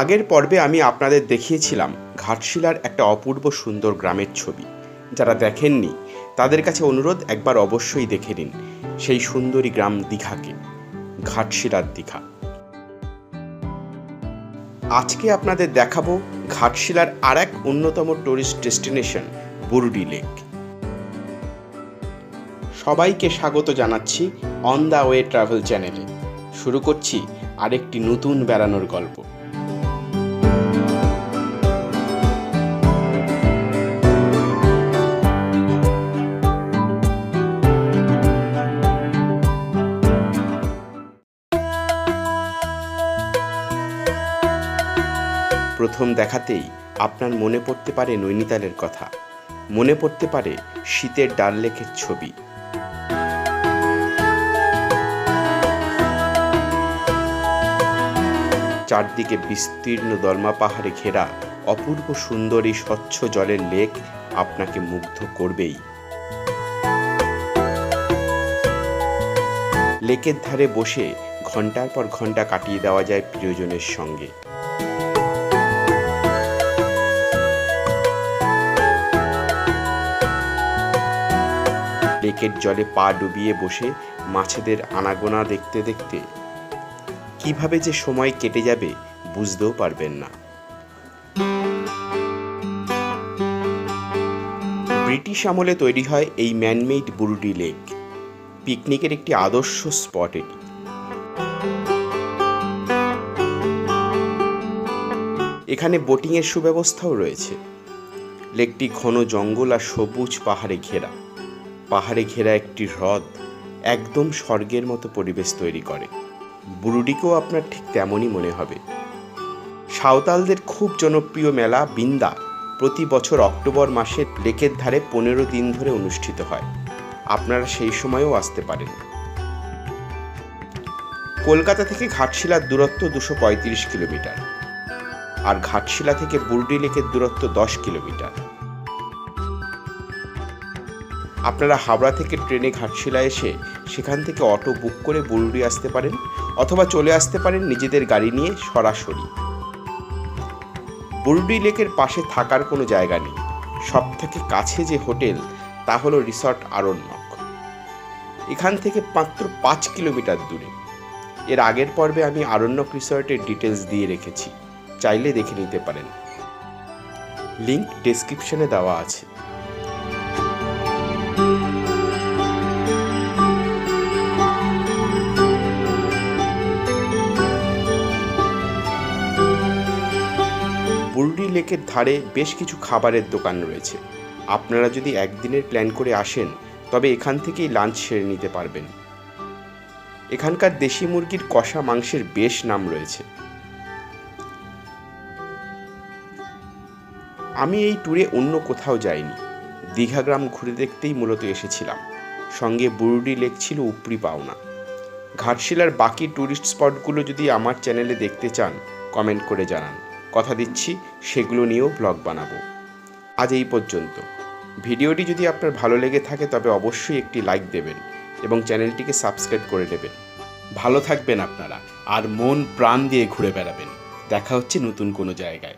আগের পর্বে আমি আপনাদের দেখিয়েছিলাম ঘাটশিলার একটা অপূর্ব সুন্দর গ্রামের ছবি। যারা দেখেননি, তাদের কাছে অনুরোধ একবার অবশ্যই দেখে নিন সেই সুন্দরী গ্রাম দীঘাকে, ঘাটশিলার দীঘা। আজকে আপনাদের দেখাবো ঘাটশিলার আর এক অন্যতম টুরিস্ট ডেস্টিনেশন বুরুডি লেক। সবাইকে স্বাগত জানাচ্ছি অন দ্য ওয়ে ট্রাভেল চ্যানেলে শুরু করছি আরেকটি নতুন বেড়ানোর গল্প। প্রথম দেখাতেই আপনার মনে পড়তে পারে নৈনিতালের কথা। মনে পড়তে পারে শীতের ডাল লেকের ছবি। চারদিকে বিস্তীর্ণ দলমা পাহাড়ে ঘেরা অপূর্ব সুন্দরী স্বচ্ছ জলের লেক আপনাকে মুগ্ধ করবেই। লেকের ধারে বসে ঘণ্টার পর ঘণ্টা কাটিয়ে দেওয়া যায় প্রিয়জনের সঙ্গে। লেকের জলে পা ডুবিয়ে বসে মাছেদের আনাগোনা দেখতে দেখতে কীভাবে যে সময় কেটে যাবে বুঝতেও পারবেন না। ব্রিটিশ আমলে তৈরি হয় এই ম্যানমেড বুরুডি লেক। পিকনিকের একটি আদর্শ স্পট এটি। এখানে বোটিংয়ের সুব্যবস্থাও রয়েছে। লেকটি ঘন জঙ্গল আর সবুজ পাহাড়ে ঘেরা। পাহাড়ে ঘেরা একটি হ্রদ একদম স্বর্গের মতো পরিবেশ তৈরি করে। বুরুডিকেও আপনার ঠিক তেমনই মনে হবে। সাঁওতালদের খুব জনপ্রিয় মেলা বিন্দা প্রতি বছর অক্টোবর মাসে লেকের ধারে পনেরো দিন ধরে অনুষ্ঠিত হয়। আপনারা সেই সময়ও আসতে পারেন। কলকাতা থেকে ঘাটশিলার দূরত্ব দুশো কিলোমিটার। আর ঘাটশিলা থেকে বুরডি লেকের দূরত্ব দশ কিলোমিটার। আপনারা হাওড়া থেকে ট্রেনে ঘাটশিলা এসে সেখান থেকে অটো বুক করে বুরুডি আসতে পারেন অথবা চলে আসতে পারেন নিজেদের গাড়ি নিয়ে সরাসরি। বুরুডি লেকের পাশে থাকার কোনো জায়গা নেই। সব থেকে কাছে যে হোটেল, তা হলো রিসর্ট আরণ্যক। এখান থেকে মাত্র পাঁচ কিলোমিটার দূরে। এর আগের পর্বে আমি আরণ্যক রিসর্টের ডিটেলস দিয়ে রেখেছি। চাইলে দেখে নিতে পারেন। লিংক ডেসক্রিপশনে দেওয়া আছে। বুরডি লেকের ধারে বেশ কিছু খাবারের দোকান রয়েছে। আপনারা যদি একদিনের প্ল্যান করে আসেন, তবে এখান থেকেই লাঞ্চ সেরে নিতে পারবেন। এখানকার দেশি মুরগির কষা মাংসের বেশ নাম রয়েছে। আমি এই ট্যুরে অন্য কোথাও যাইনি। দীঘা গ্রাম ঘুরে দেখতেই মূলত এসেছিলাম। সঙ্গে বুরুডি লেক ছিল উপরি পাওনা। ঘাটশিলার বাকি ট্যুরিস্ট স্পটগুলো যদি আমার চ্যানেলে দেখতে চান, কমেন্ট করে জানান। কথা দিচ্ছি, সেগুলো নিয়েও ব্লগ বানাবো। আজ এই পর্যন্ত। ভিডিওটি যদি আপনার ভালো লেগে থাকে, তবে অবশ্যই একটি লাইক দেবেন এবং চ্যানেলটিকে সাবস্ক্রাইব করে নেবেন। ভালো থাকবেন আপনারা, আর মন প্রাণ দিয়ে ঘুরে বেড়াবেন। দেখা হচ্ছে নতুন কোনো জায়গায়।